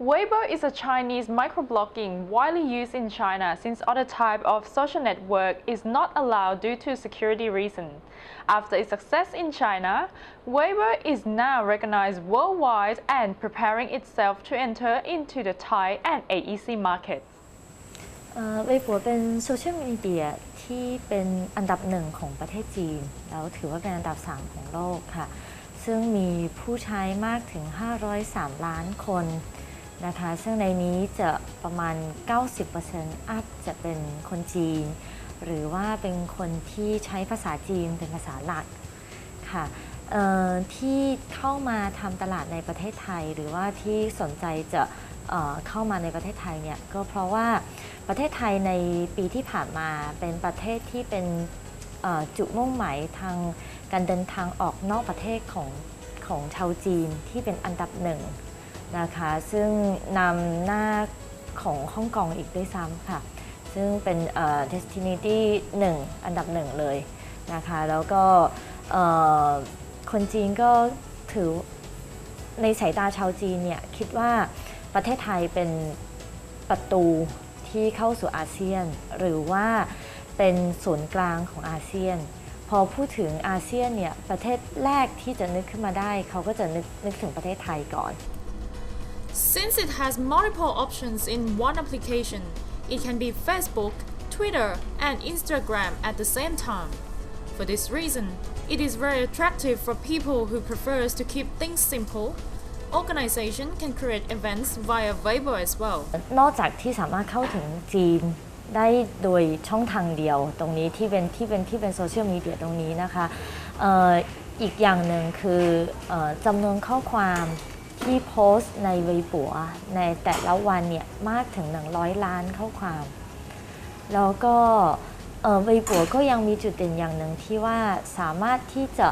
Weibo is a Chinese microblogging widely used in China since other type of social network is not allowed due to security reasons. After its success in China, Weibo is now recognized worldwide and preparing itself to enter into the Thai and AEC markets. เอ่อเว็บปัวเป็นโซเชียลมีเดียที่เป็นอันดับหนึ่งของประเทศจีน แล้วถือว่าเป็นอันดับ 3 ของโลกค่ะ ซึ่งมีผู้ใช้มากถึง 503 ล้านคน นะคะ ซึ่งในนี้จะประมาณ 90%อัพจะเป็นคนจีน หรือว่าเป็นคนที่ใช้ภาษาจีนเป็นภาษาหลักค่ะที่เข้ามาทำตลาดในประเทศไทย หรือว่าที่สนใจจะเเข้ามาในประเทศไทยเนี่ยก็เพราะว่าประเทศไทยในปีที่ผ่านมาเป็นประเทศที่เป็นจุดมุ่งหมายทางการเดินทางออกนอกประเทศของของชาวจีนที่เป็นอันดับหนึ่ง นะคะ ซึ่งนำหน้าของฮ่องกงอีกด้วยซ้ำค่ะ ซึ่งเป็นเอ่อ destination หนึ่งอันดับหนึ่งเลยนะคะ แล้วก็คนจีนก็ถือในสายตาชาวจีนเนี่ยคิดว่าประเทศไทยเป็นประตูที่เข้าสู่อาเซียน หรือว่าเป็นศูนย์กลางของอาเซียน พอพูดถึงอาเซียนเนี่ยประเทศแรกที่จะนึกขึ้นมาได้ เขาก็จะนึกนึกถึงประเทศไทยก่อน Since it has multiple options in one application, it can be Facebook, Twitter, and Instagram at the same time. For this reason, it is very attractive for people who prefers to keep things simple. Organization can create events via Weibo as well. นอกจากที่สามารถเข้าถึงจีนได้โดยช่องทางเดียวตรงนี้ที่เป็นที่เป็นที่เป็นโซเชียลมีเดียตรงนี้นะคะเอ่ออีกอย่างหนึ่งคือเออจำนวนข้อความ ที่โพสต์ในเว็บปัว ในแต่ละวันเนี่ยมากถึง 100 ล้านข้อความ แล้วก็เว็บปัวก็ยังมีจุดเด่นอย่างหนึ่งที่ว่าสามารถที่จะ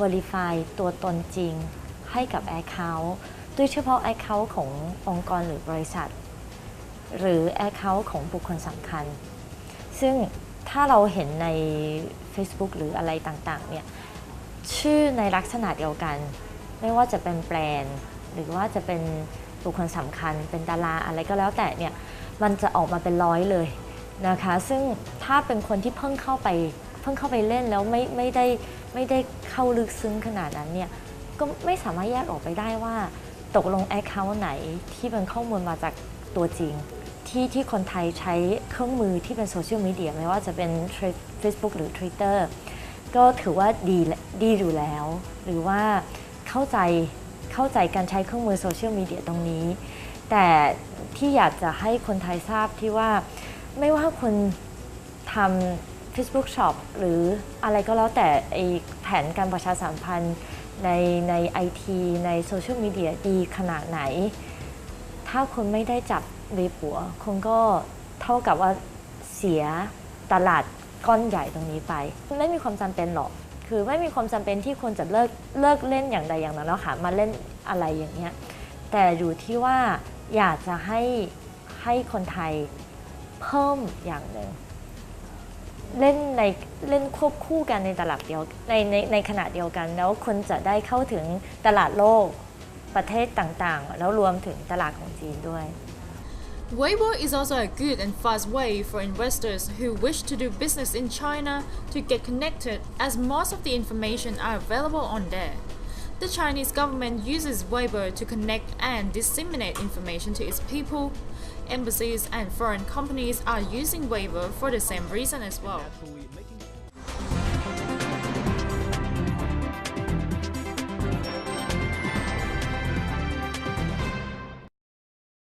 verify ตัวตนจริงให้กับ Account โดยเฉพาะ Account ขององค์กรหรือบริษัท หรือ Account ของบุคคลสำคัญ ซึ่งถ้าเราเห็นใน Facebook หรืออะไรต่างๆเนี่ยชื่อในลักษณะเดียวกัน ไม่ว่าจะเป็นแบรนด์ หรือว่าจะเป็นบุคคลสำคัญ เป็นดาราอะไรก็แล้วแต่เนี่ยมันจะออกมาเป็นร้อยเลยนะคะ ซึ่งถ้าเป็นคนที่เพิ่งเข้าไปเพิ่งเข้าไปเล่นแล้วไม่ไม่ได้ไม่ได้เข้าลึกซึ้งขนาดนั้นเนี่ยก็ไม่สามารถแยกออกไปได้ว่า ตกลง Account ไหนที่เป็นข้อมูลมาจากตัวจริง ที่ที่คนไทยใช้เครื่องมือที่เป็นโซเชียลมีเดียไม่ว่าจะเป็น Facebook หรือ Twitter ก็ถือว่าดีดีอยู่แล้ว หรือว่าเข้าใจ เข้าใจการใช้เครื่องมือโซเชียลมีเดียตรงนี้ แต่ที่อยากจะให้คนไทยทราบที่ว่าไม่ว่าคุณทำ Facebook Shop หรืออะไรก็แล้วแต่ไอแผนการประชาสัมพันธ์ในในไอทีในโซเชียลมีเดียดีขนาดไหน ถ้าคุณไม่ได้จับเวปัวคุณก็เท่ากับว่าเสียตลาดก้อนใหญ่ตรงนี้ไป ไม่มีความจำเป็นหรอก คือไม่มีความจำเป็นที่ควรจะเลิกเลิกเล่นอย่างใดอย่างหนึ่งแล้วค่ะมาเล่นอะไรอย่างเงี้ยแต่อยู่ที่ว่าอยากจะให้ให้คนไทยเพิ่มอย่างหนึ่งเล่นในเล่นควบคู่กันในตลาดเดียวในในในขณะเดียวกัน แล้วคนจะได้เข้าถึงตลาดโลกประเทศต่างๆ แล้วรวมถึงตลาดของจีนด้วย Weibo is also a good and fast way for investors who wish to do business in China to get connected as most of the information are available on there. The Chinese government uses Weibo to connect and disseminate information to its people. Embassies and foreign companies are using Weibo for the same reason as well.